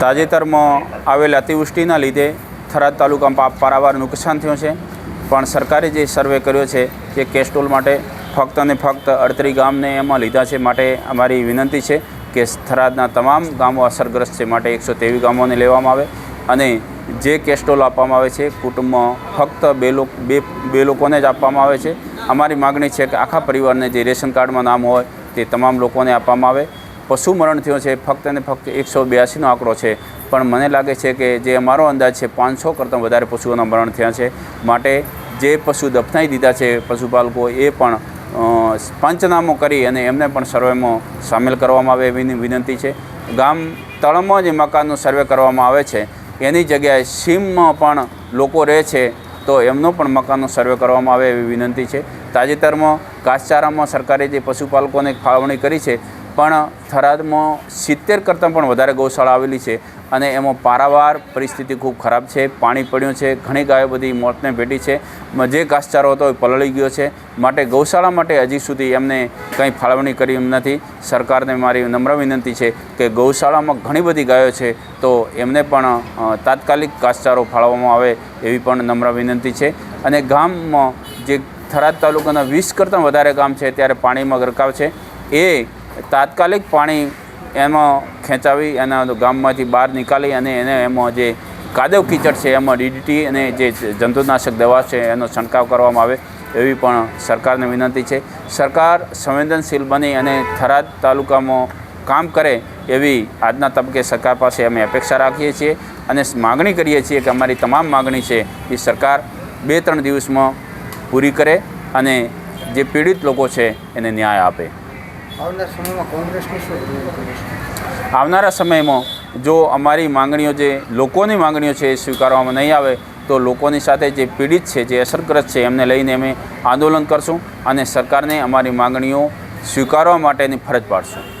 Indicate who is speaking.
Speaker 1: તાજેતરમાં આવેલ અતિવૃષ્ટિના લીધે થરાદ તાલુકામાં પારાવાર નુકસાન થયું છે. પણ સરકારે જે સર્વે કર્યો છે તે કેસ્ટોલ માટે ફક્ત અને ફક્ત અડતરી ગામને એમાં લીધા છે માટે અમારી વિનંતી છે કે થરાદના તમામ ગામો અસરગ્રસ્ત છે માટે એકસો તેવીસ ગામોને લેવામાં આવે અને જે કેસ્ટોલ આપવામાં આવે છે કુટુંબમાં ફક્ત બે લોક, બે બે લોકોને જ આપવામાં આવે છે. અમારી માગણી છે કે આખા પરિવારને જે રેશન કાર્ડમાં નામ હોય તે તમામ લોકોને આપવામાં આવે. પશુ મરણ થયો છે, ફક્ત અને ફક્ત એકસો બ્યાસીનો આંકડો છે. પણ મને લાગે છે કે જે અમારો અંદાજ છે, પાંચસો કરતાં વધારે પશુઓના મરણ થયા છે. માટે જે પશુ દફનાઈ દીધા છે પશુપાલકો, એ પણ પંચનામો કરી અને એમને પણ સર્વેમાં સામેલ કરવામાં આવે એવી વિનંતી છે. ગામ તળમાં જે મકાનનો સર્વે કરવામાં આવે છે. એની જગ્યાએ સીમમાં પણ લોકો રહે છે, તો એમનો પણ મકાનનો સર્વે કરવામાં આવે એવી વિનંતી છે. તાજેતરમાં ઘાસચારામાં સરકારે જે પશુપાલકોને ફાળવણી કરી છે, પણ થરાદમાં સિત્તેર કરતાં પણ વધારે ગૌશાળા આવેલી છે અને એમાં પારાવાર પરિસ્થિતિ ખૂબ ખરાબ છે, પાણી પડ્યું છે, ઘણી ગાયો બધી મોતને ભેટી છે જે ઘાસચારો હતો એ પલળી ગયો છે. માટે ગૌશાળા માટે હજી સુધી એમને કંઈ ફાળવણી કરી નથી. સરકારને મારી નમ્ર વિનંતી છે કે ગૌશાળામાં ઘણી બધી ગાયો છે, તો એમને પણ તાત્કાલિક ઘાસચારો ફાળવવામાં આવે એવી પણ નમ્ર વિનંતી છે. અને ગામમાં જે થરાદ તાલુકાના વીસ કરતાં વધારે ગામ છે ત્યારે પાણીમાં ગરકાવ છે. એ તાત્કાલિક પાણી એમાં ખેંચાવી એના ગામમાંથી બહાર નીકાળી અને એને એમાં જે કાદવ કીચડ છે એમાં ડીડીટી અને જે જંતુનાશક દવા છે એનો છંટકાવ કરવામાં આવે એવી પણ સરકારને વિનંતી છે. સરકાર સંવેદનશીલ બની અને થરાદ તાલુકામાં કામ કરે એવી આજના તબકે સરકાર પાસે અમે અપેક્ષા રાખીએ છીએ અને માગણી કરીએ છીએ કે અમારી તમામ માગણી છે એ સરકાર બે ત્રણ દિવસમાં પૂરી કરે અને જે પીડિત લોકો છે એને ન્યાય આપે. આવનાર સમયમાં જો અમારી માંગણીઓ જે લોકોની માંગણીઓ છે એ સ્વીકારવામાં નહીં આવે તો લોકોની સાથે જે પીડિત છે જે અસરગ્રસ્ત છે એમને લઈને અમે આંદોલન કરશું અને સરકારને અમારી માંગણીઓ સ્વીકારવા માટેની ફરજ પાડશું.